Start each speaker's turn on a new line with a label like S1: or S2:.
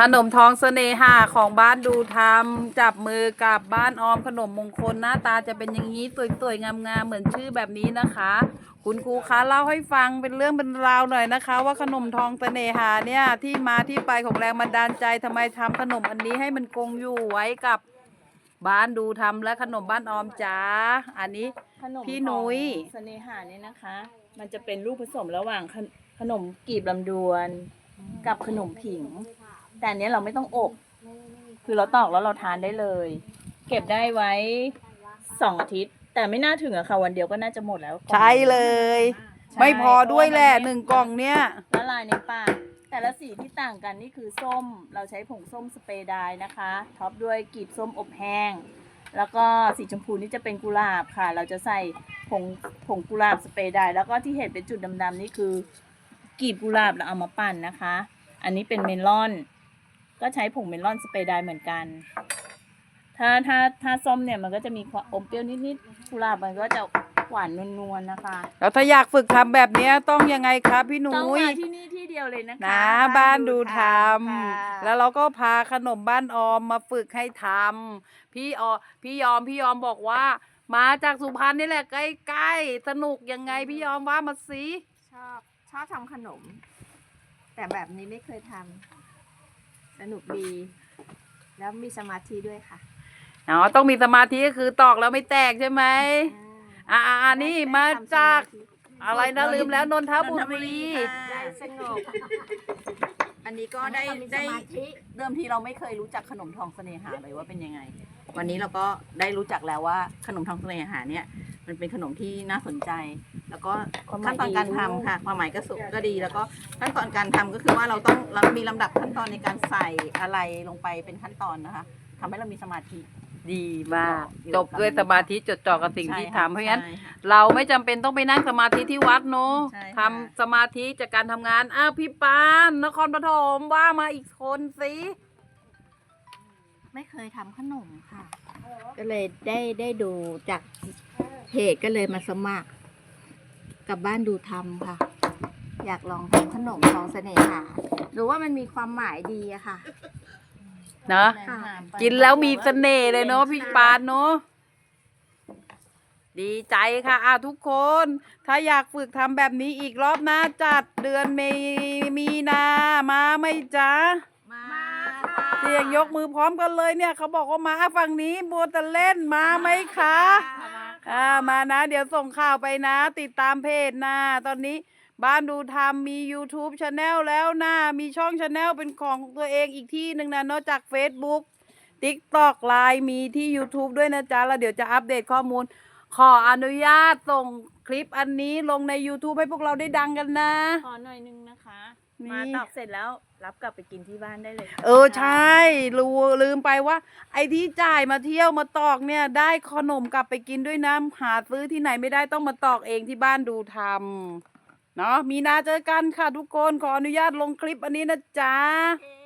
S1: ขนมทองเสน่หาของบ้านดูทำจับมือกับบ้านออมขนมมงคลหน้าตาจะเป็นอย่างนี้สวยๆงามๆเหมือนชื่อแบบนี้นะคะ คุณครูคะเล่าให้ฟังเป็นเรื่องเป็นราวหน่อยนะคะ ว่าขนมทองเสน่หาเนี่ยที่มาที่ไปของแรงบันดาลใจทำไมทำขนมอันนี้ให้มันคงอยู่ไว้กับบ้านดูทำและขนมบ้านออมจ้าอันนี้
S2: ขนม
S1: พี่นุ้ย
S2: ของเสน่หาเนี่ยนะคะ มันจะเป็นลูกผสมระหว่างขนขนมกีบลำดวน กับขนมผิง แต่อันเนี้ยเราไม่ต้องอบ คือเราตอกแล้วเราทานได้เลย เก็บได้ไว้สองอาทิตย์ แต่ไม่น่าถึงอะค่ะวันเดียวก็น่าจะหมดแล้ว
S1: ใช่เลย
S2: ใช่
S1: ไม่พอด้วยแหละหนึ่งกล่องเนี่ย
S2: ละลายในปากแต่ละสีที่ต่างกันนี่คือส้ม เราใช้ผงส้มสเปรย์ไดร์นะคะ ท็อปด้วยกลีบส้มอบแห้ง แล้วก็สีชมพูนี่จะเป็นกุหลาบค่ะ เราจะใส่ผงผงกุหลาบสเปรย์ไดร์แล้วก็ที่เห็นเป็นจุดดำๆนี่คือกลีบกุหลาบเราเอามาปั่นนะคะ อันนี้เป็นเมลอน ก็ใช้ผงเมลอนสเปรย์ไดร์เหมือนกัน ถ้าถ้าถ้าส้มเนี่ยมันก็จะมีความอมเปรี้ยวนิดๆกุหลาบมันก็จะหวานนวลๆนะคะ
S1: แล้วถ้าอยากฝึกทำแบบเนี้ยต้องยังไงครับพี่นุ้
S2: ต้อง
S1: ย
S2: มาที่นี่ที่เดียวเลยนะคะ
S1: นะบ้านดูท
S2: ค่ะำ
S1: แล้วเราก็พาขนมบ้านออมมาฝึกให้ทำพี่ออพี่ยอมพี่ยอมบอกว่า มาจากสุพรรณนี่แหละใกล้ๆสนุกยังไงพี่ยอมว่ามาสิ
S3: ชอบชอบทำขนม แต่แบบนี้ไม่เคยทำ สนุกดี แล้วมีสมาธิด้วยค่ะ
S1: อ๋อต้องมีสมาธิก็คือตอกแล้วไม่แตกใช่ไหมอ่าอ่านี่มาจากอะไรนะลืมแล้วนนทบุรี
S3: ได้สงบ
S2: อันนี้ก็ได้
S3: มีส
S2: ได้
S3: มาธิ
S2: เดิมทีเราไม่เคยรู้จักขนมทองเสน่หาเลยว่าเป็นยังไง วันนี้เราก็ได้รู้จักแล้วว่าขนมทองเสน่หาเนี่ย มันเป็นขนมที่น่าสนใจ แล้วก็ขั้นตอนการทำค่ะ ความหมายก็สุกก็ดี แล้วก็ขั้นตอนการทำก็คือว่าเราต้องเรามีลำดับขั้นตอนในการใส่อะไรลงไปเป็นขั้นตอนนะคะทำให้เรามีสมาธิ
S1: ดีมากจบด้วยสมาธิจดจ่อกับสิ่งที่
S2: ใช่ค่ะ
S1: ทำเพราะฉะนั้น
S2: ใช่ค่ะ
S1: เราไม่จำเป็นต้องไปนั่งสมาธิที่วัดเนอะ
S2: ใช่ค่ะ
S1: ทำสมาธิจากการทำงานอ้าวพี่ปานนครปฐมว่ามาอีกคนสิ
S3: ไม่เคยทำขนมค่ะ ก็เลยได้ได้ดูจากเพจก็เลยมาสมัครกับบ้านดูทำค่ะ อยากลองทำขนมทองเสน่หาหรือว่ามันมีความหมายดีอะค่ะ
S1: เนอะ
S3: ค่ะ
S1: กินแล้วมีเสน่ห์เลยเนอะพี่ปานเนอะดีใจค่ะอะทุกคน ถ้าอยากฝึกทำแบบนี้อีกรอบหน้าจัดเดือนเมมีนามาไหม่จ๊ะ
S2: มา
S1: เสียงยกมือพร้อมกันเลยเนี่ย เขาบอกว่ามาฝั่งนี้บัวแต่เล่นมาไหมคะอ่ามานะ เดี๋ยวส่งข่าวไปนะ ติดตามเพจนะตอนนี้บ้านดูทำมี YouTube Channel แล้วนะ มีช่อง Channel เป็นของตัวเองอีกที่หนึ่งนะนอกจาก Facebook TikTok ไลน์มีที่ YouTube ด้วยนะจ๊ะ แล้วเดี๋ยวจะอัปเดตข้อมูล ขออนุญาตส่งคลิปอันนี้ลงใน YouTube ให้พวกเราได้ดังกันนะ
S2: ขอหน่อยนึงนะคะ
S1: นี่
S2: มาตอกเสร็จแล้วรับกลับไปกินที่บ้านได้เลยค่ะ
S1: เออใช่รู้ลืมไปว่า ไอ้ที่จ่ายมาเที่ยวมาตอกเนี่ย ได้ขนมกลับไปกินด้วยนะหาซื้อที่ไหนไม่ได้ต้องมาตอกเองที่บ้านดูทำเนาะมีนาเจอกันค่ะทุกคนขออนุญาตลงคลิปอันนี้นะจ๊ะ
S2: โอเค